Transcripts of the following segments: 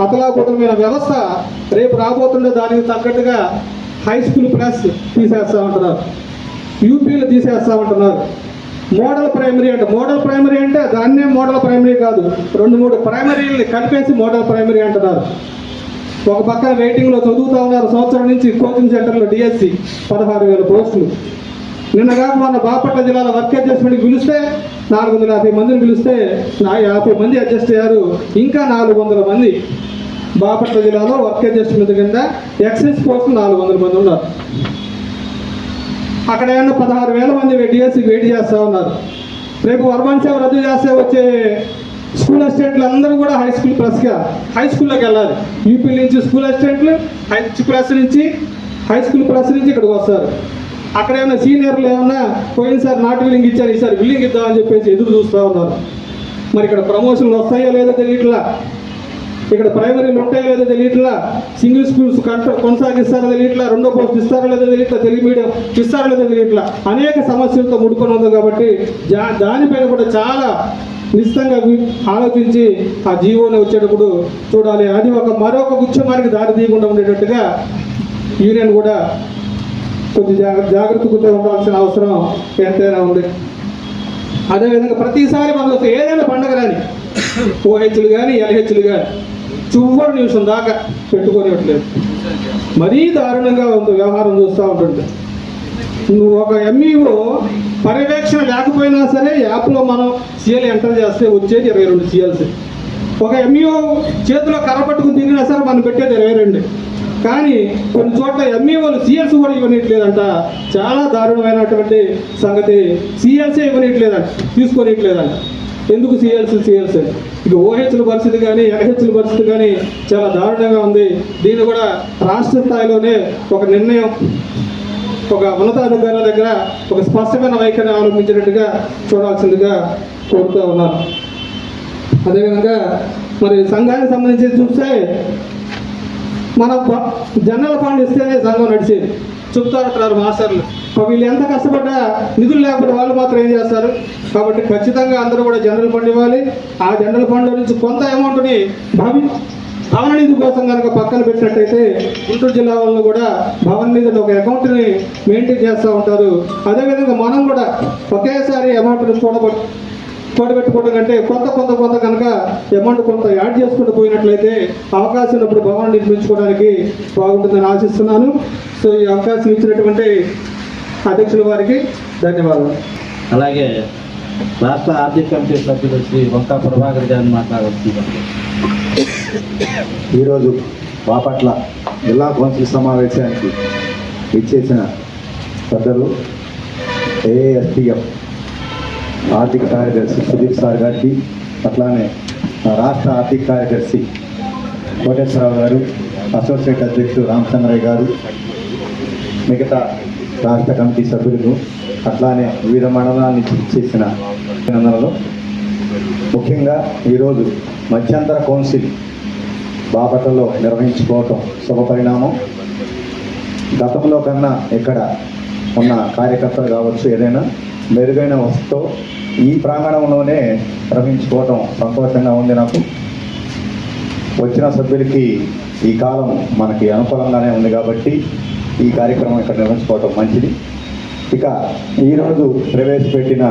చాలా అతలాకుతలమైన వ్యవస్థ రేపు రాబోతుండే దానికి తగ్గట్టుగా హై స్కూల్ ప్లస్ తీసేస్తా ఉంటున్నారు. యూపీలు తీసేస్తా ఉంటున్నారు. మోడల్ ప్రైమరీ అంటే మోడల్ ప్రైమరీ అంటే దాన్నే మోడల్ ప్రైమరీ కాదు. రెండు మూడు ప్రైమరీని కలిపేసి మోడల్ ప్రైమరీ అంటున్నారు. ఒక పక్కన వెయిటింగ్లో చదువుతా ఉన్నారు. సంవత్సరం నుంచి కోచింగ్ సెంటర్లో డిఎస్సి పదహారు వేల పోస్టులు. నిన్నగా మన బాపట్ల జిల్లాలో వర్క్ అడ్జస్ట్మెంట్కి పిలిస్తే నాలుగు వందల యాభై మందిని పిలిస్తే నా యాభై మంది అడ్జస్ట్ అయ్యారు. ఇంకా నాలుగు వందల మంది బాపట్ల జిల్లాలో వర్క్ అడ్జస్ట్మెంట్ కింద ఎక్సైజ్ పోస్టులు నాలుగు వందల మంది ఉన్నారు. అక్కడ ఏమన్నా పదహారు వేల మంది డిఎస్సి వెయిట్ చేస్తూ ఉన్నారు. రేపు వర్మన్ సేవ రద్దు చేస్తే వచ్చే స్కూల్ అసిస్టెంట్లు అందరూ కూడా హై స్కూల్ ప్లస్గా హై స్కూల్లోకి వెళ్ళాలి. యూపీ నుంచి స్కూల్ అసిస్టెంట్లు హై క్లాస్ నుంచి హై స్కూల్ ప్లస్ నుంచి ఇక్కడికి వస్తారు. అక్కడ ఏమైనా సీనియర్లు ఏమన్నా పోయినసారి నాట్ విల్లింగ్ ఇచ్చారు ఈసారి విల్లింగ్ ఇద్దామని చెప్పేసి ఎదురు చూస్తూ ఉన్నారు. మరి ఇక్కడ ప్రమోషన్లు వస్తాయో లేదో తెలియట్లా? ఇక్కడ ప్రైమరీలు ఉంటాయో లేదో తెలియట్లా? సింగిల్ స్కూల్స్ కంట కొనసాగిస్తారో తెలియట్లా? రెండో పోస్ట్ ఇస్తారో లేదో తెలియట్లా? తెలుగు మీడియం ఇస్తారో లేదో తెలియట్లా? అనేక సమస్యలతో ముడుకొని ఉంది కాబట్టి జా దానిపైన కూడా చాలా నిశ్చితంగా ఆలోచించి ఆ జీవోని వచ్చేటప్పుడు చూడాలి. అది ఒక మరొక గుచ్చమానికి దారి తీయకుండా ఉండేటట్టుగా యూనియన్ కూడా కొద్ది జాగ్రత్తగా ఉండాల్సిన అవసరం ఎంతైనా ఉంది. అదేవిధంగా ప్రతిసారి మనకు ఏదైనా పండగ రాని ఓహెచ్లు కానీ ఎల్హెచ్లు కానీ చివరి నిమిషం దాకా పెట్టుకోనివ్వట్లేదు. మరీ దారుణంగా ఉంది వ్యవహారం చూస్తూ ఉంటుంటే. నువ్వు ఒక ఎంఈఓ పర్యవేక్షణ లేకపోయినా సరే యాప్లో మనం సీఎల్ ఎంటర్ చేస్తే వచ్చేది ఇరవై రెండు సీఎల్స్. ఒక ఎంఈఓ చేతిలో కర్ర పట్టుకుని తిరిగినా సరే మనం పెట్టేది ఇరవై రెండు. కానీ కొన్ని చోట్ల ఎంఈఓలు సిఎస్ కూడా ఇవ్వనిట్లేదంట చాలా దారుణమైనటువంటి సంగతి. సిఎల్సే ఇవ్వనిట్లేదంట తీసుకోనిట్లేదంట ఎందుకు సిఎల్స్ సిఎల్స్ ఇక ఓహెచ్ల పరిస్థితి కానీ ఎన్హెచ్ల పరిస్థితి కానీ చాలా దారుణంగా ఉంది. దీన్ని కూడా రాష్ట్ర స్థాయిలోనే ఒక నిర్ణయం ఒక ఉన్నతాధికారుల దగ్గర ఒక స్పష్టమైన వైఖరిని అవలంబించినట్టుగా చూడాల్సిందిగా కోరుతూ ఉన్నాను. అదేవిధంగా మరి సంఘానికి సంబంధించి చూస్తే మన జనరల్ ఫండ్ ఇస్తేనే సంఘం నడిచేది చెప్తారంటారు మాస్టర్లు. వీళ్ళు ఎంత కష్టపడ్డా నిధులు లేకపోతే వాళ్ళు మాత్రం ఏం చేస్తారు? కాబట్టి ఖచ్చితంగా అందరూ కూడా జనరల్ ఫండ్ ఇవ్వాలి. ఆ జనరల్ ఫండ్ నుంచి కొంత అమౌంట్ని భవి భవన నిధి కోసం కనుక పక్కన పెట్టినట్టయితే గుంటూరు జిల్లా వాళ్ళు కూడా భవన నిధిని ఒక అకౌంట్ని మెయింటైన్ చేస్తూ ఉంటారు. అదేవిధంగా మనం కూడా ఒకేసారి అమౌంట్ని చూడబట్టి కూడబెట్టుకోవడం కంటే కొంత కొంత కొంత కనుక అమౌంట్ కొంత యాడ్ చేసుకుంటూ పోయినట్లయితే అవకాశం ఉన్నప్పుడు భవనం నిర్మించుకోవడానికి బాగుంటుందని ఆశిస్తున్నాను. సో ఈ అవకాశం ఇచ్చినటువంటి అధ్యక్షుల వారికి ధన్యవాదాలు. అలాగే రాష్ట్ర ఆర్థిక కమిటీ సభ్యులు శ్రీ వంకా ప్రభాకర్ గారిని మాట్లాడుతున్నారు ఈరోజు బాపట్ల జిల్లా కౌన్సిల్ సమావేశానికి ఇచ్చేసిన పెద్దలు ఏఎస్టీఎఫ్ ఆర్థిక కార్యదర్శి సుధీర్ సార్ గారికి అట్లానే రాష్ట్ర ఆర్థిక కార్యదర్శి కోటేశ్వరరావు గారు అసోసియేట్ అధ్యక్షుడు రామచంద్రయ్య గారు మిగతా రాష్ట్ర కమిటీ సభ్యులకు అట్లానే వివిధ మండలాల నుంచి చేసిన అభినందనలు. ముఖ్యంగా ఈరోజు మధ్యంతర కౌన్సిల్ బాపట్లలో నిర్వహించుకోవటం శుభపరిణామం గతంలో కన్నా ఇక్కడ ఉన్న కార్యకర్తలు కావచ్చు ఏదైనా మెరుగైన వస్తుతో ఈ ప్రాంగణంలోనే నిర్వహించుకోవటం సంతోషంగా ఉంది నాకు. వచ్చిన సభ్యులకి ఈ కాలం మనకి అనుకూలంగానే ఉంది కాబట్టి ఈ కార్యక్రమం ఇక్కడ నిర్వహించుకోవటం మంచిది. ఇక ఈరోజు ప్రవేశపెట్టిన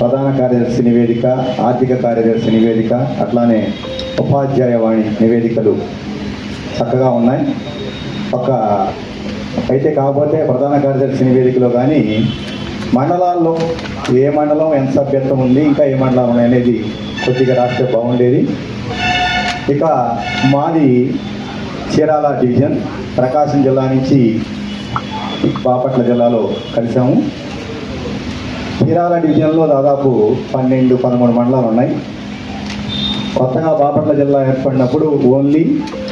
ప్రధాన కార్యదర్శి నివేదిక ఆర్థిక కార్యదర్శి నివేదిక అట్లానే ఉపాధ్యాయవాణి నివేదికలు చక్కగా ఉన్నాయి. ఒక అయితే కాకపోతే ప్రధాన కార్యదర్శి నివేదికలో కానీ మండలాల్లో ఏ మండలం ఎంత సభ్యత్వం ఉంది ఇంకా ఏ మండలం ఉన్నాయి అనేది కొద్దిగా రాస్తే బాగుండేది. ఇక మాది చీరాల డివిజన్ ప్రకాశం జిల్లా నుంచి బాపట్ల జిల్లాలో కలిసాము చీరాల డివిజన్లో దాదాపు పన్నెండు పదమూడు మండలాలు ఉన్నాయి. కొత్తగా బాపట్ల జిల్లా ఏర్పడినప్పుడు ఓన్లీ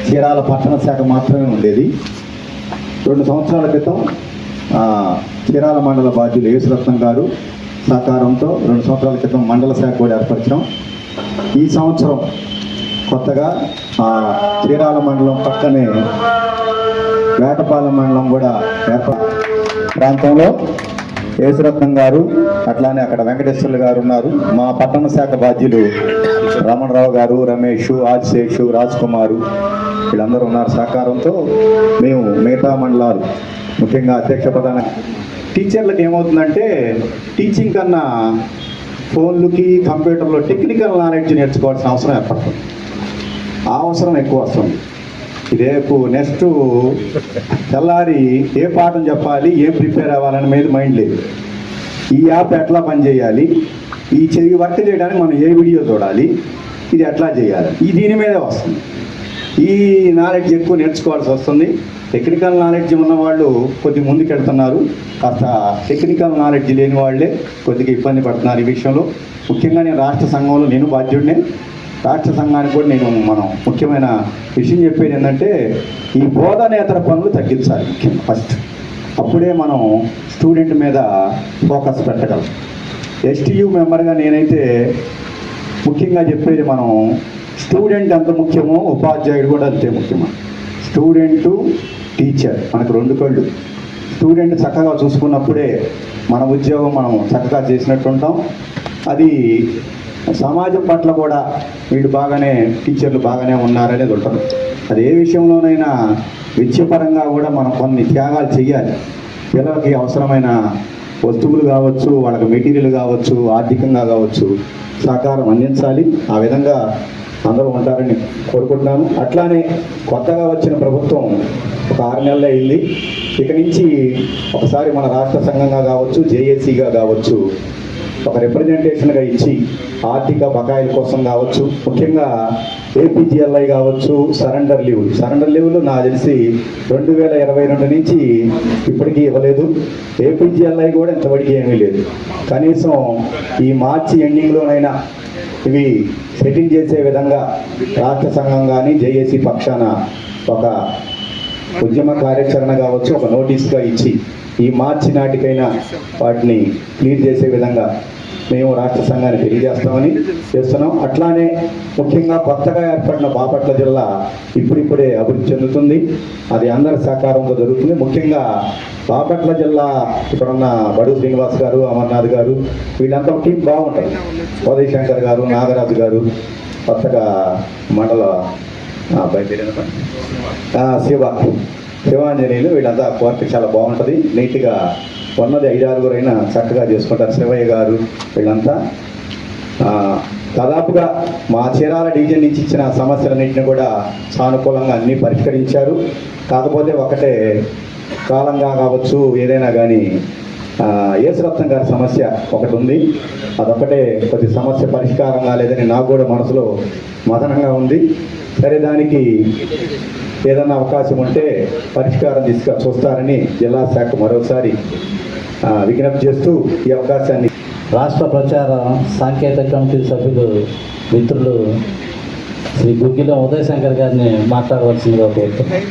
చీరాల పట్టణ శాఖ మాత్రమే ఉండేది. రెండు సంవత్సరాల క్రితం చీరాల మండల బాధ్యులు యేసురత్నం గారు సహకారంతో రెండు సంవత్సరాల క్రితం మండల శాఖ కూడా ఏర్పరిచాం. ఈ సంవత్సరం కొత్తగా ఆ, చీరాల మండలం పక్కనే వేటపాలెం మండలం కూడా ఏర్ప ప్రాంతంలో యేసురత్నం గారు అట్లానే అక్కడ వెంకటేశ్వర్లు గారు ఉన్నారు. మా పట్టణ శాఖ బాధ్యులు రమణరావు గారు రమేష్ ఆదిశేష్ రాజ్ కుమారు వీళ్ళందరూ ఉన్నారు సహకారంతో. మేము మిగతా మండలాలు ముఖ్యంగా అధ్యక్ష ప్రధాన టీచర్లకు ఏమవుతుందంటే టీచింగ్ కన్నా ఫోన్లకి కంప్యూటర్లో టెక్నికల్ నాలెడ్జ్ నేర్చుకోవాల్సిన అవసరం ఏర్పడుతుంది. ఆ అవసరం ఎక్కువ వస్తుంది. రేపు నెక్స్ట్ తెల్లారి ఏ పాఠం చెప్పాలి ఏం ప్రిపేర్ అవ్వాలని మీద మైండ్ లేదు. ఈ యాప్ ఎట్లా పనిచేయాలి? ఈ చెవి వర్క్ చేయడానికి మనం ఏ వీడియో చూడాలి? ఇది ఎట్లా చేయాలి? ఈ దీని మీదే వస్తుంది. ఈ నాలెడ్జ్ ఎక్కువ నేర్చుకోవాల్సి వస్తుంది. టెక్నికల్ నాలెడ్జ్ ఉన్న వాళ్ళు కొద్దిగా ముందుకు వెళ్తున్నారు కాస్త టెక్నికల్ నాలెడ్జ్ లేని వాళ్ళే కొద్దిగా ఇబ్బంది పడుతున్నారు ఈ విషయంలో. ముఖ్యంగా నేను రాష్ట్ర సంఘంలో నేను బాధ్యుడినే. రాష్ట్ర సంఘానికి కూడా నేను మనం ముఖ్యమైన విషయం చెప్పేది ఏంటంటే ఈ బోధనేతర పనులు తగ్గించాలి ముఖ్యంగా ఫస్ట్ అప్పుడే మనం స్టూడెంట్ మీద ఫోకస్ పెట్టగలం. ఎస్టీయూ మెంబర్గా నేనైతే ముఖ్యంగా చెప్పేది మనం స్టూడెంట్ ఎంత ముఖ్యమో ఉపాధ్యాయుడు కూడా అంతే ముఖ్యమా? స్టూడెంటు టీచర్ మనకు రెండు కళ్ళు. స్టూడెంట్ చక్కగా చూసుకున్నప్పుడే మన ఉద్యోగం మనం చక్కగా చేసినట్టు ఉంటాం అది సమాజం పట్ల కూడా వీళ్ళు బాగానే టీచర్లు బాగానే ఉన్నారనేది ఉంటుంది. అది ఏ విషయంలోనైనా విద్యపరంగా కూడా మనం కొన్ని త్యాగాలు చేయాలి పిల్లలకి అవసరమైన వస్తువులు కావచ్చు వాళ్ళకి మెటీరియల్ కావచ్చు ఆర్థికంగా కావచ్చు సహకారం అందించాలి. ఆ విధంగా అందరూ ఉంటారని కోరుకుంటున్నాను. అట్లానే కొత్తగా వచ్చిన ప్రభుత్వం ఒక ఆరు నెలలు వెళ్ళి ఇక నుంచి ఒకసారి మన రాష్ట్ర సంఘంగా కావచ్చు జేఏసీగా కావచ్చు ఒక రిప్రజెంటేషన్గా ఇచ్చి ఆర్థిక బకాయిల కోసం కావచ్చు ముఖ్యంగా ఏపీజీఎల్ఐ కావచ్చు సరెండర్ లీవ్ సరెండర్ లీవ్లు నా తెలిసి రెండు వేల ఇరవై రెండు నుంచి ఇప్పటికీ ఇవ్వలేదు. ఏపీజీఎల్ఐ కూడా ఇంతవరకు ఏమీ లేదు. కనీసం ఈ మార్చి ఎండింగ్లోనైనా ఇవి సెటిల్ చేసే విధంగా రాష్ట్ర సంఘం కానీ జేఏసీ పక్షాన ఒక ఉద్యమ కార్యాచరణ కావచ్చు ఒక నోటీస్గా ఇచ్చి ఈ మార్చి నాటికైనా వాటిని క్లియర్ చేసే విధంగా మేము రాష్ట్ర సంఘాన్ని తెలియజేస్తామని చేస్తున్నాం. అట్లానే ముఖ్యంగా కొత్తగా ఏర్పడిన బాపట్ల జిల్లా ఇప్పుడిప్పుడే అభివృద్ధి చెందుతుంది. అది అందరి సహకారంతో జరుగుతుంది. ముఖ్యంగా బాపట్ల జిల్లా ఇక్కడున్న బడు శ్రీనివాస్ గారు అమర్నాథ్ గారు వీళ్ళంతా టీం బాగుంటాయి. ఉదయ్ శంకర్ గారు నాగరాజు గారు కొత్తగా మండల బయలుదేరిన శివ. శివాంజనేయులు వీళ్ళంతా కోర్టు చాలా బాగుంటుంది. నీట్గా ఉన్నది ఐదు ఆరుగురైనా చక్కగా చేసుకుంటారు. శివయ్య గారు వీళ్ళంతా. దాదాపుగా మా చీరాల డివిజన్ నుంచి ఇచ్చిన సమస్యలన్నింటినీ కూడా సానుకూలంగా అన్నీ పరిష్కరించారు. కాకపోతే ఒకటే కాలంగా కావచ్చు ఏదైనా కానీ యేసురత్నం గారి సమస్య ఒకటి ఉంది. అదొకటే కొద్ది సమస్య పరిష్కారం కాలేదని నాకు కూడా మనసులో మదనంగా ఉంది. సరే దానికి ఏదన్నా అవకాశం ఉంటే పరిష్కారం తీసుకు చూస్తారని జిల్లా శాఖ మరోసారి ఆ, విజ్ఞప్తి చేస్తూ ఈ అవకాశాన్ని రాష్ట్ర ప్రచార సాంకేతిక కమిటీ సభ్యులు మిత్రులు శ్రీ గుగ్గిలం ఉదయ్ శంకర్ గారిని మాట్లాడవలసిందిగా కోరుతున్నాను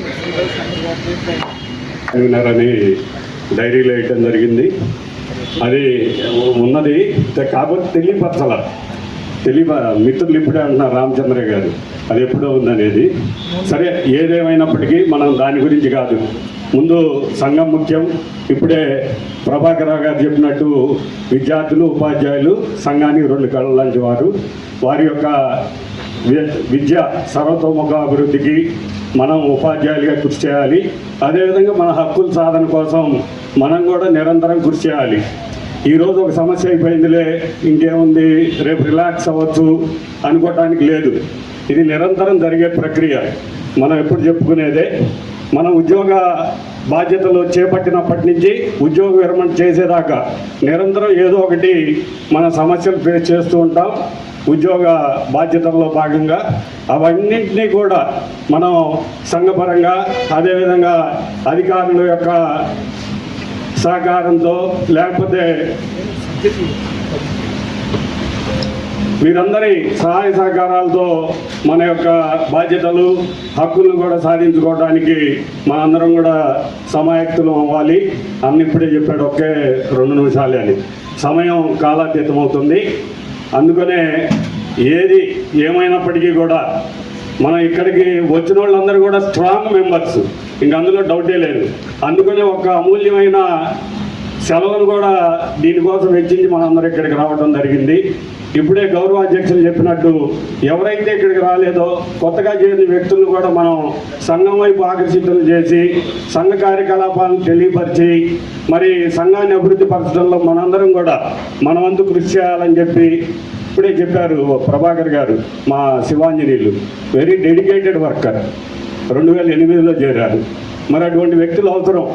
ఉన్నారని డైరీలో వేయటం జరిగింది. అది ఉన్నది కాకపోతే తెలియపరచాల తెలియ మిత్రులు ఇప్పుడే అంటున్నారు రామచంద్ర గారు. అది ఎప్పుడో ఉందనేది. సరే ఏదేమైనప్పటికీ మనం దాని గురించి కాదు. ముందు సంఘం ముఖ్యం. ఇప్పుడే ప్రభాకర్ గారు చెప్పినట్టు విద్యార్థులు ఉపాధ్యాయులు సంఘానికి రెండు కళ్ళ లాంటి వారు. వారి యొక్క వి- విద్య సర్వతోముఖ అభివృద్ధికి మనం ఉపాధ్యాయులుగా కృషి చేయాలి. అదేవిధంగా మన హక్కుల సాధన కోసం మనం కూడా నిరంతరం కృషి చేయాలి. ఈరోజు ఒక సమస్య అయిపోయిందిలే ఇంకేముంది రేపు రిలాక్స్ అవ్వచ్చు అనుకోవటానికి లేదు. ఇది నిరంతరం జరిగే ప్రక్రియ. మనం ఎప్పుడు చెప్పుకునేదే మన ఉద్యోగ బాధ్యతలు చేపట్టినప్పటి నుంచి ఉద్యోగ విరమణ చేసేదాకా నిరంతరం ఏదో ఒకటి మన సమస్యలు ఫేస్ చేస్తూ ఉంటాం ఉద్యోగ బాధ్యతల్లో భాగంగా. అవన్నింటినీ కూడా మనం సంఘపరంగా అదేవిధంగా అధికారుల యొక్క సహకారంతో లేకపోతే మీరందరి సహాయ సహకారాలతో మన యొక్క బాధ్యతలు హక్కులను కూడా సాధించుకోవడానికి మనందరం కూడా సమాయక్తులం అవ్వాలి. అన్న ఇప్పుడే చెప్పాడు ఒకే రెండు నిమిషాలే అని. సమయం కాలాతీతం అవుతుంది అందుకనే ఏది ఏమైనప్పటికీ కూడా మన ఇక్కడికి వచ్చిన వాళ్ళందరూ కూడా స్ట్రాంగ్ మెంబర్స్ ఇంక అందులో డౌటే లేదు. అందుకనే ఒక అమూల్యమైన సెలవులు కూడా దీనికోసం వెచ్చించి మనందరూ ఇక్కడికి రావడం జరిగింది. ఇప్పుడే గౌరవ అధ్యక్షులు చెప్పినట్టు ఎవరైతే ఇక్కడికి రాలేదో కొత్తగా చేరిన వ్యక్తులను కూడా మనం సంఘం వైపు ఆకర్షితులు చేసి సంఘ కార్యకలాపాలను తెలియపరిచి మరి సంఘాన్ని అభివృద్ధి పరచడంలో మనందరం కూడా మన వంతు కృషి చేయాలని చెప్పి ఇప్పుడే చెప్పారు ప్రభాకర్ గారు మా శివాంజనీయులు. వెరీ డెడికేటెడ్ వర్కర్ రెండు వేల ఎనిమిదిలో చేరారు. మరి అటువంటి వ్యక్తులు అవసరం.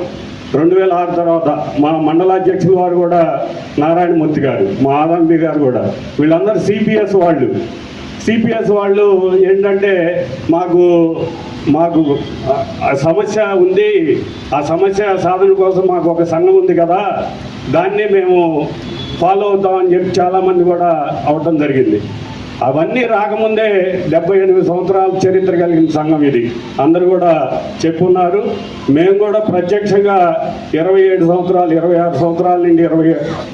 రెండు వేల ఆరు తర్వాత మా మండలాధ్యక్షుల వారు కూడా నారాయణమూర్తి గారు మా ఆదంబి గారు కూడా. వీళ్ళందరూ సిపిఎస్ వాళ్ళు. సిపిఎస్ వాళ్ళు ఏంటంటే మాకు మాకు సమస్య ఉంది. ఆ సమస్య సాధన కోసం మాకు ఒక సంఘం ఉంది కదా. దాన్ని మేము ఫాలో అవుతామని చెప్పి చాలామంది కూడా అవడం జరిగింది. అవన్నీ రాకముందే డెబ్బై ఎనిమిది సంవత్సరాల చరిత్ర కలిగిన సంఘం ఇది. అందరూ కూడా చెప్పున్నారు. మేము కూడా ప్రత్యక్షంగా ఇరవై ఏడు సంవత్సరాలు ఇరవై ఆరు సంవత్సరాల నుండి ఇరవై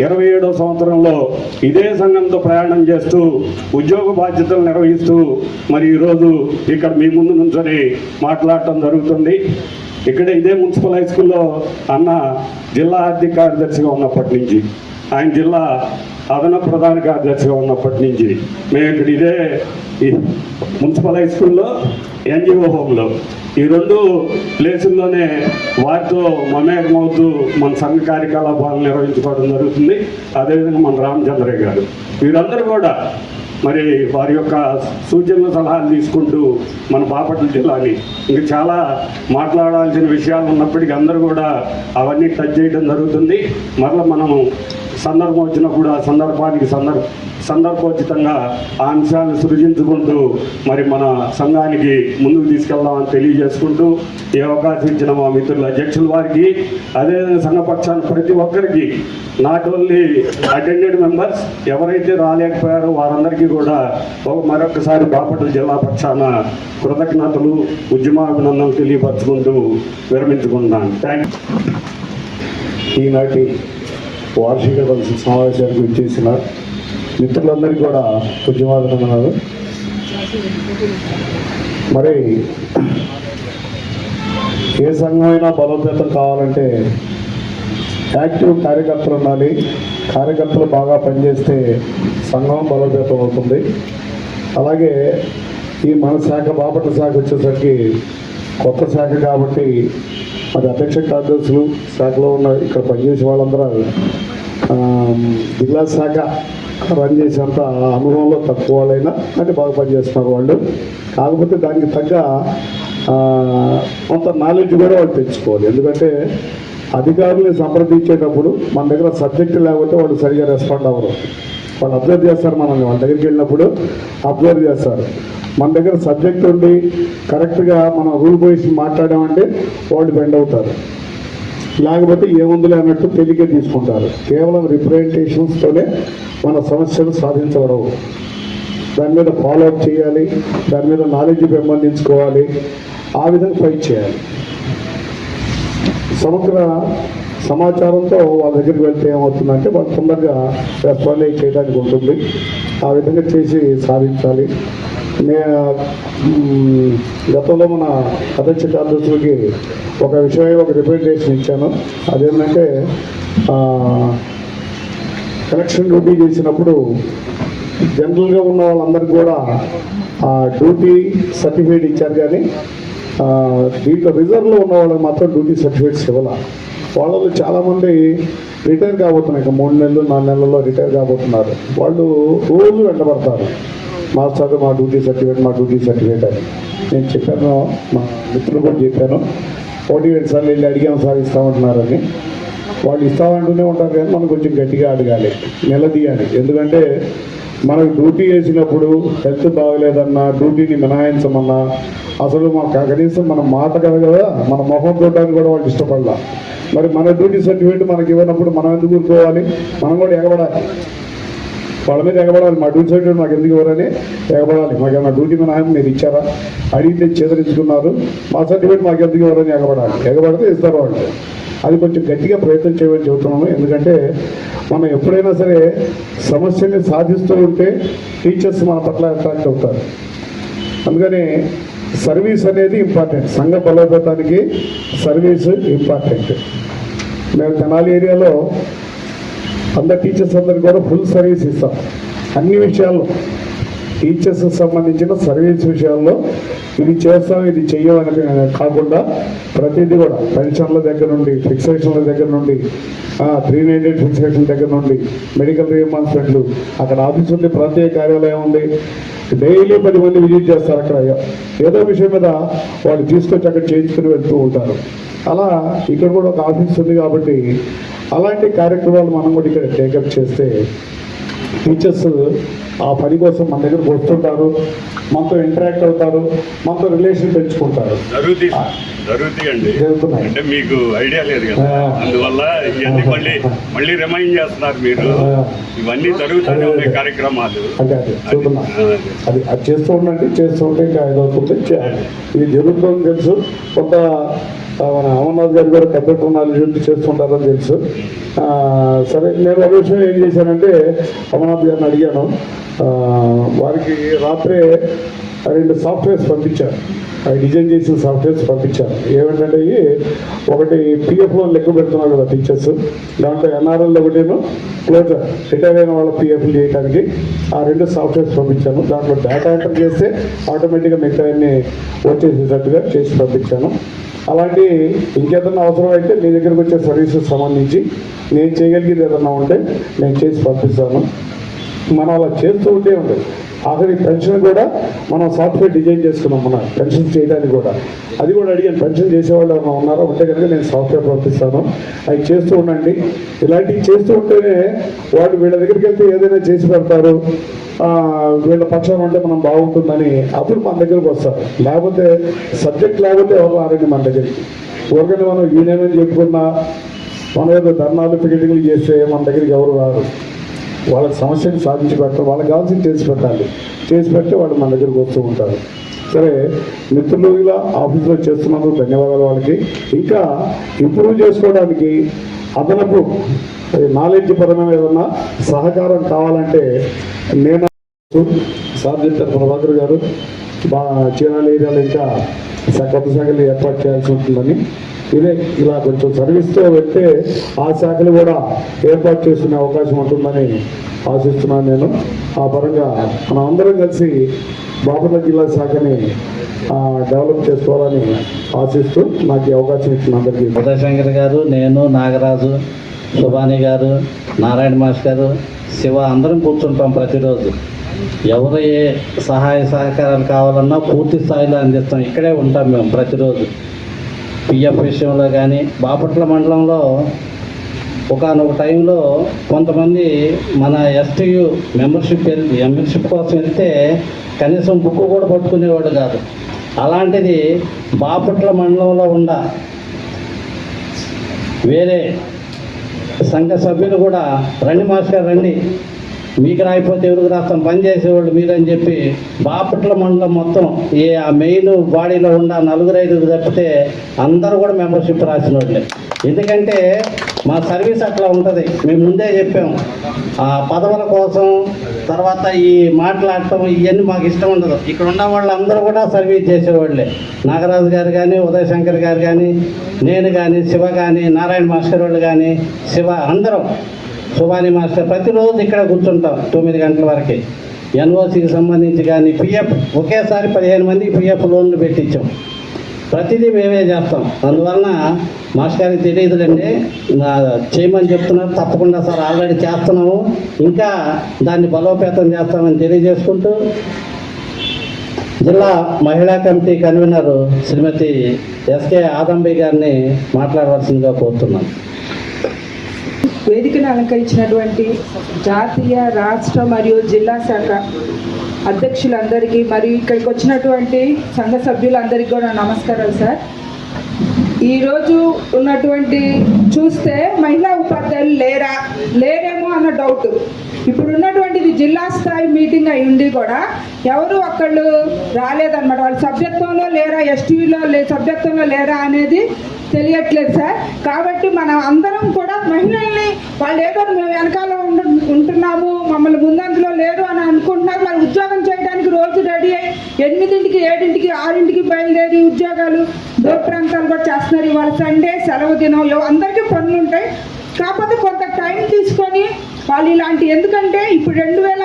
ఇరవై ఏడో సంవత్సరంలో ఇదే సంఘంతో ప్రయాణం చేస్తూ ఉద్యోగ బాధ్యతలు నిర్వహిస్తూ మరి ఈరోజు ఇక్కడ మీ ముందు నుంచొని మాట్లాడటం జరుగుతుంది. ఇక్కడ ఇదే మున్సిపల్ హై స్కూల్లో అన్న జిల్లా ఆర్థిక కార్యదర్శిగా ఉన్నప్పటి నుంచి. ఆయన జిల్లా అదన ప్రధాన కార్యదర్శిగా ఉన్నప్పటి నుంచి మేము ఇక్కడ ఇదే ఈ మున్సిపల్ హై స్కూల్లో ఎన్జిఓ హోమ్లో ఈ రెండు ప్లేసుల్లోనే వారితో మమేకమవుతూ మన సంఘ కార్యకలాపాలను నిర్వహించుకోవడం జరుగుతుంది. అదేవిధంగా మన రామచంద్రయ్య గారు. వీరందరూ కూడా మరి వారి యొక్క సూచనలు సలహాలు తీసుకుంటూ మన బాపట్ల జిల్లాని ఇంకా చాలా మాట్లాడాల్సిన విషయాలు ఉన్నప్పటికీ అందరూ కూడా అవన్నీ టచ్ చేయడం జరుగుతుంది. మరలా మనము సందర్భం వచ్చినప్పుడు ఆ సందర్భానికి సందర్భ సందర్భోచితంగా ఆ అంశాలను సృజించుకుంటూ మరి మన సంఘానికి ముందుకు తీసుకెళ్దామని తెలియజేసుకుంటూ ఈ అవకాశం ఇచ్చిన మా మిత్రుల అధ్యక్షుల వారికి అదేవిధంగా సంఘపక్షాల ప్రతి ఒక్కరికి నాట్ ఓన్లీ అటెండెడ్ మెంబర్స్ ఎవరైతే రాలేకపోయారో వారందరికీ కూడా ఒక మరొకసారి బాపట్ల జిల్లా పక్షాన కృతజ్ఞతలు ఉద్యమాభినందనలు తెలియపరచుకుంటూ విరమించుకుంటున్నాను. థ్యాంక్ ఈనాటి వార్షిక సమావేశానికి వచ్చేసిన మిత్రులందరికీ కూడా ఉద్యమాభినందనాలు మరి ఏ సంఘమైనా బలోపేతం కావాలంటే యాక్టివ్ కార్యకర్తలు ఉండాలి. కార్యకర్తలు బాగా పనిచేస్తే సంఘం బలోపేతం అవుతుంది. అలాగే ఈ మన శాఖ బాపట్ల శాఖ వచ్చేసరికి కొత్త శాఖ కాబట్టి మరి అధ్యక్ష కార్యదర్శులు శాఖలో ఉన్న ఇక్కడ పనిచేసే వాళ్ళందరూ జిల్లా శాఖ రన్ చేసేంత అనుభవంలో తక్కువ వాళ్ళైనా అంటే బాగా పనిచేస్తున్నారు వాళ్ళు. కాకపోతే దానికి తగ్గ కొంత నాలెడ్జ్ కూడా వాళ్ళు తెచ్చుకోవాలి. ఎందుకంటే అధికారుల్ని సంప్రదించేటప్పుడు మన దగ్గర సబ్జెక్టు లేకపోతే వాళ్ళు సరిగా రెస్పాండ్ అవ్వరు. వాళ్ళు అబ్జర్వ్ చేస్తారు మనల్ని. వాళ్ళ దగ్గరికి వెళ్ళినప్పుడు అబ్జర్వ్ చేస్తారు. మన దగ్గర సబ్జెక్ట్ ఉండి కరెక్ట్గా మనం రూల్ పొజిషన్ మాట్లాడామంటే వాళ్ళు బెండ్ అవుతారు. లేకపోతే ఏముందిలే అన్నట్టు తేలికే తీసుకుంటారు. కేవలం రిప్రజెంటేషన్స్తోనే మన సమస్యలు సాధించబడవు. దాని మీద ఫాలో అప్ చేయాలి దాని మీద నాలెడ్జ్ పెంపొందించుకోవాలి ఆ విధంగా ఫైట్ చేయాలి. సమగ్ర సమాచారంతో వాళ్ళ దగ్గరికి వెళ్తే ఏమవుతుందంటే వాళ్ళు తొందరగా రెస్పాండ్ చేయడానికి ఉంటుంది. ఆ విధంగా చేసి సాధించాలి. మ్, గతంలో మన అధ్యక్ష కార్యదర్శులకి ఒక విషయం ఒక రిప్రజెంటేషన్ ఇచ్చాను. అదేంటంటే కలెక్షన్ డ్యూటీ చేసినప్పుడు జనరల్గా ఉన్న వాళ్ళందరికీ కూడా డ్యూటీ సర్టిఫికేట్ ఇచ్చారు కానీ దీంట్లో రిజర్వ్లో ఉన్న వాళ్ళకి మాత్రం డ్యూటీ సర్టిఫికేట్స్ ఇవ్వాల. వాళ్ళలో చాలామంది రిటైర్ కాబోతున్నారు. ఇక మూడు నెలలు నాలుగు నెలల్లో రిటైర్ కాబోతున్నారు. వాళ్ళు రోజు వెంటబడతారు. మాస్టర్ మా డ్యూటీ సర్టిఫికేట్ మా డ్యూటీ సర్టిఫికేట్ అని. నేను చెప్పాను మా మిత్రులు కూడా చెప్పాను. ఒకటి రెండు సార్లు వెళ్ళి అడిగాం సార్ ఇస్తామంటున్నారని. వాళ్ళు ఇస్తామంటూనే ఉంటారు కానీ మనం కొంచెం గట్టిగా అడగాలి. నిలదీయాలి. ఎందుకంటే మనకు డ్యూటీ వేసినప్పుడు హెల్త్ బాగలేదన్నా డ్యూటీని మినహాయించమన్నా అసలు మన కనీసం మన మాట కదా కదా మన మొహం చూడడానికి కూడా వాళ్ళు ఇష్టపడాల. మరి మన డ్యూటీ సర్టిఫికేట్ మనకి ఇవ్వనప్పుడు మనం ఎందుకు ఊరుకోవాలి? మనం కూడా ఎగబడాలి. వాళ్ళ మీద ఎగబడాలి. మా డ్యూటీ సర్టిఫికేట్ మాకు ఎందుకు ఇవ్వరని ఎగబడాలి. మాకు ఏమైనా డ్యూటీ మినహాయం మీరు ఇచ్చారా? అడిగితే చేదరించుకున్నారు. మా సర్టిఫికేట్ మాకు ఎందుకు ఇవ్వరని ఎగబడాలి. ఎగబడితే ఇస్తారు వాళ్ళు. అది కొంచెం గట్టిగా ప్రయత్నం చేయమని చెబుతున్నాను ఎందుకంటే మనం ఎప్పుడైనా సరే సమస్యని సాధిస్తూ ఉంటే టీచర్స్ మన పట్ల అట్రాక్ట్ అవుతారు. అందుకని సర్వీస్ అనేది ఇంపార్టెంట్. సంఘ బలోపేతానికి సర్వీస్ ఇంపార్టెంట్. మేము తెనాలి ఏరియాలో అందరు టీచర్స్ అందరికి కూడా ఫుల్ సర్వీస్ ఇస్తాం. అన్ని విషయాల్లో టీచర్స్ సంబంధించిన సర్వీస్ విషయాల్లో ఇది చేస్తాం ఇది చెయ్యం కాకుండా ప్రతిదీ కూడా పెన్షన్ల దగ్గర నుండి ఫిక్సేషన్ల దగ్గర నుండి త్రీ నైన్ ఫిక్సేషన్ దగ్గర నుండి మెడికల్ రియంబర్స్మెంట్లు అక్కడ ఆఫీస్ ఉంది ప్రాంతీయ కార్యాలయం ఉంది. డైలీ పది మంది విజిట్ చేస్తారు అక్కడ. ఏదో విషయం మీద వాళ్ళు తీసుకొచ్చి అక్కడ చేయించుకుని వెళ్తూ ఉంటారు. అలా ఇక్కడ కూడా ఒక ఆఫీస్ ఉంది కాబట్టి అలాంటి కార్యక్రమాలు మనం కూడా ఇక్కడ టేకప్ చేస్తే టీచర్స్ ఆ పని కోసం మన దగ్గరకు వస్తుంటారు మనతో ఇంటరాక్ట్ అవుతారు మనతో రిలేషన్ పెంచుకుంటారు. జరుగుతున్నాయి. అంటే మీకు ఐడియా లేదు కదా. అందువల్ల ఇవన్నీ మళ్ళీ మళ్ళీ రిమైండ్ చేస్తున్నారు మీరు. ఇవన్నీ జరుగుతూనే ఉన్నాయి కార్యక్రమాలు. అది. అది. చేస్తూ ఉండండి చేస్తూ ఉంటే ఇంకా ఇది జరుగుతుందని తెలుసు. కొంత మన అమర్నాథ్ గారు కూడా కంప్యూటర్ నాలెడ్జ్ చేస్తుంటారని తెలుసు. సరే నేను ఒక విషయం ఏం చేశానంటే అమర్నాథ్ గారిని అడిగాను. వారికి రాత్రే రెండు సాఫ్ట్వేర్స్ పంపించారు. అవి డిజైన్ చేసిన సాఫ్ట్వేర్స్ పంపించారు. ఏమిటంటే ఒకటి పిఎఫ్లో లెక్క పెడుతున్నారు కదా టీచర్స్. దాంట్లో ఎన్ఆర్ఎల్ ఒకటేను క్లోజర్. రిటైర్ అయిన వాళ్ళ పిఎఫ్లు చేయడానికి ఆ రెండు సాఫ్ట్వేర్స్ పంపించాను. దాంట్లో డేటా ఎంటర్ చేస్తే ఆటోమేటిక్గా మిగతా అన్ని వచ్చేసేటట్టుగా చేసి పంపించాను. అలాంటి ఇంకేదన్నా అవసరం అయితే మీ దగ్గరకు వచ్చే సర్వీసెస్ సంబంధించి నేను చేయగలిగేది ఏదన్నా ఉంటే నేను చేసి పంపిస్తాను. మనం అలా చేస్తూ ఉంటే ఉంటుంది ఆఖరి పెన్షన్ కూడా మనం సాఫ్ట్వేర్ డిజైన్ చేసుకున్నాం మన పెన్షన్ చేయడానికి కూడా. అది కూడా అడిగాను పెన్షన్ చేసేవాళ్ళు ఏమైనా ఉన్నారో? ఉంటే కనుక నేను సాఫ్ట్వేర్ పంపిస్తాను. అవి చేస్తూ ఉండండి. ఇలాంటివి చేస్తూ ఉంటేనే వాళ్ళు వీళ్ళ దగ్గరికి వెళ్తే ఏదైనా చేసి పెడతారు. వీళ్ళ పక్షం ఉంటే మనం బాగుంటుందని అప్పుడు మన దగ్గరకు వస్తారు. లేకపోతే సబ్జెక్ట్ లేకపోతే ఎవరు రారండి మన దగ్గరికి? ఊరికనే మనం యూనియన్ చెప్పుకున్నా మనం ఏదో ధర్నాలు పికెటింగ్లు చేస్తే మన దగ్గరికి ఎవరు రారు? వాళ్ళకి సమస్యను సాధించి పెట్టాలి వాళ్ళకి కావాల్సింది చేసి పెట్టాలి. చేసి పెడితే వాళ్ళు మన దగ్గరికి వస్తూ ఉంటారు. సరే మిత్రులు ఇలా ఆఫీస్లో చేస్తున్నందుకు ధన్యవాదాలు వాళ్ళకి. ఇంకా ఇంప్రూవ్ చేసుకోవడానికి అదనపు నాలెడ్జ్ పరమైన ఏదన్నా సహకారం కావాలంటే నేను సార్ చెప్పారు ప్రభాకర్ గారు మా చీరాల ఏరియాలో ఇంకా స- కొత్త శాఖలు ఏర్పాటు చేయాల్సి ఉంటుందని. ఇదే ఇలా కొంచెం సర్వీస్తో వెళ్తే ఆ శాఖలు కూడా ఏర్పాటు చేసుకునే అవకాశం ఉంటుందని ఆశిస్తున్నాను నేను. ఆ పరంగా మనం అందరం కలిసి బాపట్ల జిల్లా శాఖని డెవలప్ చేసుకోవాలని ఆశిస్తూ నాకు అవకాశం ఇచ్చిన అందరికీ. ఉదయశంకర్ గారు నేను నాగరాజు సుభాని గారు నారాయణ మాస్ గారు శివ అందరం కూర్చుంటాం ప్రతిరోజు. ఎవరు ఏ సహాయ సహకారాలు కావాలన్నా పూర్తి స్థాయిలో అందిస్తాం. ఇక్కడే ఉంటాం మేము ప్రతిరోజు. పిఎఫ్ విషయంలో కానీ బాపట్ల మండలంలో ఒకనొక టైంలో కొంతమంది మన ఎస్టీయు మెంబర్షిప్ మెంబర్షిప్ కోసం వెళ్తే కనీసం బుక్ కూడా పట్టుకునేవాడు కాదు. అలాంటిది బాపట్ల మండలంలో ఉన్న వేరే సంఘ సభ్యులు కూడా రండి మాస్టర్ రండి. మీకు రాయిపోతే ఎవరికి రాస్తాం? పని చేసేవాళ్ళు మీరని చెప్పి బాపట్ల మండలం మొత్తం ఏ ఆ మెయిన్ బాడీలో ఉన్న నలుగురు ఐదుగురు తప్పితే అందరూ కూడా మెంబర్షిప్ రాసిన వాళ్ళే ఎందుకంటే మా సర్వీస్ అట్లా ఉంటుంది. మేము ముందే చెప్పాం. ఆ పదవుల కోసం తర్వాత ఈ మాట్లాడటం ఇవన్నీ మాకు ఇష్టం ఉండదు. ఇక్కడ ఉన్న వాళ్ళందరూ కూడా సర్వీస్ చేసేవాళ్ళే. నాగరాజు గారు కానీ ఉదయశంకర్ గారు కానీ నేను కానీ శివ కానీ నారాయణ మాస్టర్ వాళ్ళు కానీ శివ అందరం సుభాని మాస్టర్ ప్రతిరోజు ఇక్కడ కూర్చుంటాం తొమ్మిది గంటల వరకే. ఎన్ఓసికి సంబంధించి కానీ పిఎఫ్ ఒకేసారి పదిహేను మందికి పిఎఫ్ లోన్లు పెట్టించాం. ప్రతిదీ మేమే చేస్తాం. అందువలన మాస్టర్ గారికి తెలియదులండి చేయమని చెప్తున్నారు తప్పకుండా సార్ ఆల్రెడీ చేస్తున్నాము. ఇంకా దాన్ని బలోపేతం చేస్తామని తెలియజేసుకుంటూ జిల్లా మహిళా committee convener Shrimati SK Adambi గారిని మాట్లాడవలసిందిగా కోరుతున్నాను వేదికను అలంకరించినటువంటి జాతీయ రాష్ట్ర మరియు జిల్లా శాఖ అధ్యక్షులందరికీ మరియు ఇక్కడికి వచ్చినటువంటి సంఘ సభ్యులందరికీ కూడా నమస్కారాలు సార్. ఈరోజు ఉన్నటువంటి చూస్తే మహిళా ఉపాధ్యాయులు లేరా లేరేమో అన్న డౌట్. ఇప్పుడు ఉన్నటువంటిది జిల్లా స్థాయి మీటింగ్ అయి ఉండి కూడా ఎవరు ఒక్కళ్ళు రాలేదన్నమాట. వాళ్ళ సభ్యత్వంలో లేరా ఎస్టీలో లే సభ్యత్వంలో లేరా అనేది తెలియట్లేదు సార్. కాబట్టి మనం అందరం కూడా మహిళల్ని వాళ్ళు ఏదో మేము వెనకాల ఉంటున్నాము మమ్మల్ని ముందంజలో లేరు అని అనుకుంటున్నారు. మరి ఉద్యోగం చేయడానికి రోజు రెడీ అయ్యి ఎనిమిదింటికి ఏడింటికి ఆరింటికి బయలుదేరి ఉద్యోగాలు దూర ప్రాంతాలు కూడా చేస్తున్నారు. ఇవాళ సండే సెలవు దినం. అందరికీ పనులు ఉంటాయి. కాకపోతే కొంత టైం తీసుకొని వాళ్ళు ఇలాంటి ఎందుకంటే ఇప్పుడు రెండు వేల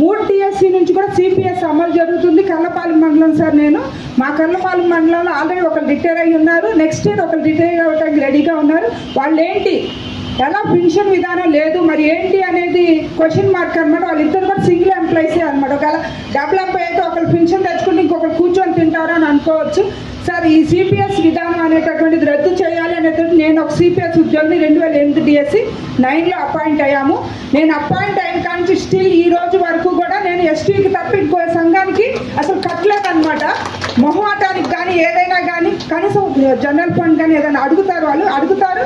మూడు టీఎస్సీ నుంచి కూడా సిపిఎస్ అమలు జరుగుతుంది. కల్లపాలెం మండలం సార్ నేను. మా కల్లపాలెం మండలంలో ఆల్రెడీ ఒకరు రిటైర్ అయ్యి ఉన్నారు. నెక్స్ట్ ఇయర్ ఒకరు రిటైర్ అవ్వడానికి రెడీగా ఉన్నారు. వాళ్ళు ఏంటి ఎలా పెన్షన్ విధానం లేదు. మరి ఏంటి అనేది క్వశ్చన్ మార్క్ అనమాట వాళ్ళిద్దరు కూడా సింగిల్ ఎంప్లాయీసే అనమాట ఒకవేళ డెవలప్ అయితే ఒకరు పెన్షన్ తెచ్చుకుంటే ఇంకొకరు కూర్చొని తింటారు అని అనుకోవచ్చు. సార్ ఈ సిపిఎస్ విధానం అనేటటువంటిది రద్దు చేయాలి అనేటువంటి నేను ఒక సిపిఎస్ ఉద్యోగిని రెండు వేల ఎనిమిది డిఎస్సి నైన్లో అపాయింట్ అయ్యాము. నేను అపాయింట్ అయిన కానీ స్టిల్ ఈ రోజు వరకు కూడా నేను ఎస్టీకి తప్ప ఇంకో సంఘానికి అసలు కట్టలేదు అనమాట మొహమాటానికి కానీ ఏదైనా కానీ కనీసం జనరల్ ఫండ్ కానీ ఏదైనా అడుగుతారు వాళ్ళు అడుగుతారు.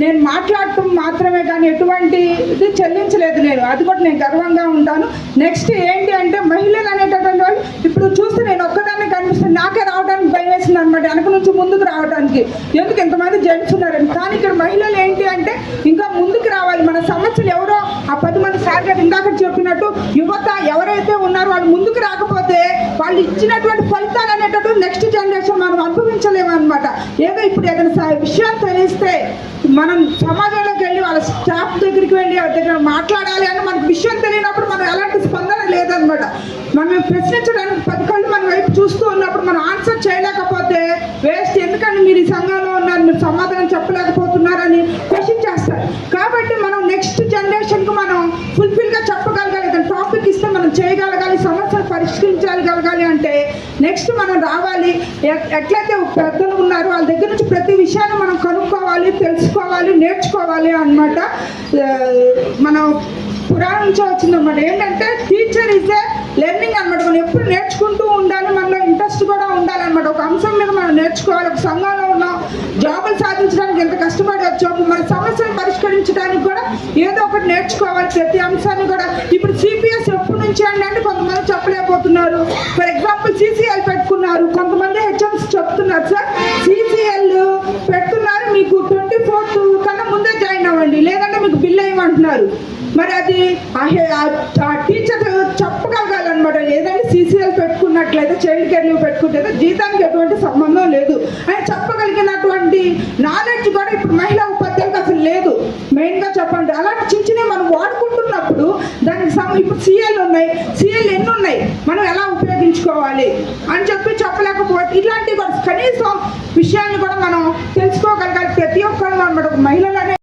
నేను మాట్లాడటం మాత్రమే కానీ ఎటువంటి ఇది చెల్లించలేదు నేను. అది కూడా నేను గర్వంగా ఉంటాను. నెక్స్ట్ ఏంటి అంటే మహిళలు అనేటటువంటి వాళ్ళు ఇప్పుడు చూస్తే నేను ఒక్కదాన్ని కనిపిస్తుంది నాకే రావడానికి భయం వేసింది అనమాట వెనక నుంచి ముందుకు రావడానికి ఎందుకు ఇంతమంది జెంట్స్ ఉన్నారని. కానీ ఇక్కడ మహిళలు ఏంటి అంటే ఇంకా ముందుకు రావాలి. మన సమస్యలు ఎవరో ఆ పది మంది సార్ గారు ఇందాక చెప్పినట్టు యువత ఎవరైతే ఉన్నారో వాళ్ళు ముందుకు రాకపోతే వాళ్ళు ఇచ్చినటువంటి ఫలితాలు అనేటట్టు నెక్స్ట్ జనరేషన్ మనం అనుభవించలేము అనమాట ఏదో ఇప్పుడు ఏదైనా స- విషయం తెలిస్తే మనం సమాజంలోకి వెళ్ళి వాళ్ళ స్టాఫ్ దగ్గరికి వెళ్ళి వాళ్ళ దగ్గర మాట్లాడాలి అని మనకు విషయం తెలియనప్పుడు మనం ఎలాంటి స్పందన లేదనమాట మనం ప్రశ్నించడానికి పది కళ్ళు మన వైపు చూస్తూ ఉన్నప్పుడు మనం ఆన్సర్ చేయలేకపోతే వేస్ట్ ఎందుకని మీరు ఈ సంఘంలో ఉన్నారు మీరు సమాధానం చెప్పలేకపోతున్నారని క్వశ్చన్ చేస్తారు కాబట్టి మనం నెక్స్ట్ జనరేషన్కి మనం ఫుల్ఫిల్గా చెప్పగలగాలి ఏదైనా టాపిక్ ఇస్తే మనం చేయగలగాలి సమస్యలు పరిష్కరించగలగాలి అంటే నెక్స్ట్ మనం రావాలి. ఎట్లయితే పెద్దలు ఉన్నారో వాళ్ళ దగ్గర నుంచి ప్రతి విషయాన్ని మనం కనుక్కోవాలి తెలుసుకోవాలి నేర్చుకోవాలి అన్నమాట. మనం పురాణం నుంచి వచ్చిందన్నమాట. ఏంటంటే టీచర్ ఇస్ ఏ లెర్నింగ్ అనమాట మనం ఎప్పుడు నేర్చుకుంటూ ఉండాలి మనలో ఇంట్రెస్ట్ కూడా ఉండాలన్నమాట. ఒక అంశం మీద మనం నేర్చుకోవాలి ఒక సంఘంలో ఉన్నాం జాబులు సాధించడానికి ఎంత కష్టపడి వచ్చాము మన సమస్యలు పరిష్కరించడానికి ఏదో ఒకటి నేర్చుకోవాలి ప్రతి అంశాన్ని కూడా. ఇప్పుడు సిపిఎస్ ఎప్పటి నుంచి అండి అంటే కొంతమంది చెప్పలేకపోతున్నారు. ఫర్ ఎగ్జాంపుల్ సిసిఎల్ పెట్టుకున్నారు. కొంతమంది హెచ్ఎంస్ చెప్తున్నారు సార్ సిసిఎల్ పెడుతున్నారు. మీకు ట్వంటీ ఫోర్త్ కన్నా ముందే జాయిన్ అవ్వండి. లేదంటే మీకు బిల్ వేయమంటున్నారు. మరి అది ఆ టీచర్ చెప్పగలగాలన్నమాట. ఏదైనా సీసీఎల్ పెట్టుకున్నట్లయితే చైల్డ్ కేర్ లీవ్ పెట్టుకుంటే జీతానికి ఎటువంటి సంబంధం లేదు. అని చెప్పగలిగినటువంటి నాలెడ్జ్ కూడా ఇప్పుడు మహిళ ఉపాధ్యాయులకు అసలు లేదు మెయిన్గా చెప్పండి అలాంటి చిన్న చిన్నవి మనం వాడుకుంటున్నప్పుడు దానికి సం ఇప్పుడు సీఎల్ ఉన్నాయి. సీఎలు ఎన్ని ఉన్నాయి? మనం ఎలా ఉపయోగించుకోవాలి? అని చెప్పి చెప్పలేకపోతే ఇలాంటి కూడా కనీసం విషయాన్ని కూడా మనం తెలుసుకోగలగాలి. ప్రతి ఒక్కరు మనం మహిళలనే